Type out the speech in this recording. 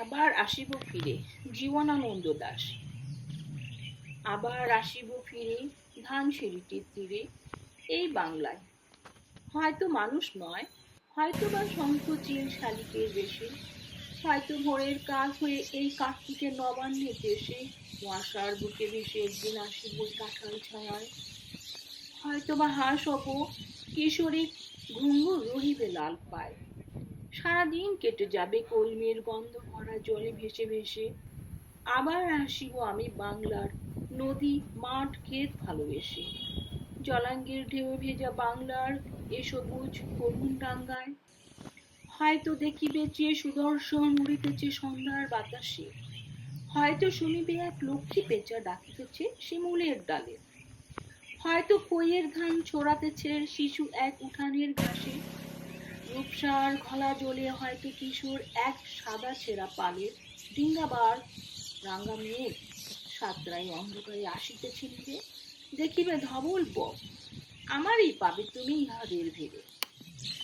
আবার আসিব ফিরে, জীবনানন্দ দাস। আবার আসিব ফিরে, ধানসিঁড়িটির তীরে, এই বাংলায়। হয়তো মানুষ নয়, হয়তো বা শঙ্খচিল শালিকের বেশি, হয়তো ভোরের কাজ হয়ে এই কার্তিকের নবান্নের দেশে কুয়াশার বুকে ভেসে একদিন আসিব কাঁঠাল ছায়ায়। হয়তো বা হাঁস হব কিশোরী ঘুঙ্গুর রহিবে লাল পায়। সারাদিন কেটে যাবে কলমের গন্ধ ভরা জলে ভেসে ভেসে। আবার আসিব আমি বাংলার নদী, মাঠ, ক্ষেত ভালোবেসে। জলাঙ্গের ঢেউ ভেজা বাংলার এ সবুজ করুণ ডাঙ্গায়। হয়তো দেখিবে যে সুদর্শন উড়িতেছে সন্ধ্যার বাতাসে। হয়তো শুনিবে এক লক্ষ্মী পেঁচা ডাকিতেছে শিমুলের ডালে। হয়তো কইয়ের ধান ছড়াতেছে শিশু এক উঠানের ঘাসে। রূপসার খলা জ্বলে হয়তো কিশোর এক সাদা ছেঁড়া পালের ডিঙ্গাবার রাঙ্গা মেয়ে। সাতরাই অন্ধকারে আসিতেছিল দেখিবে ধবল বক। আমারই পাবে তুমি ইহাদের ভেবে।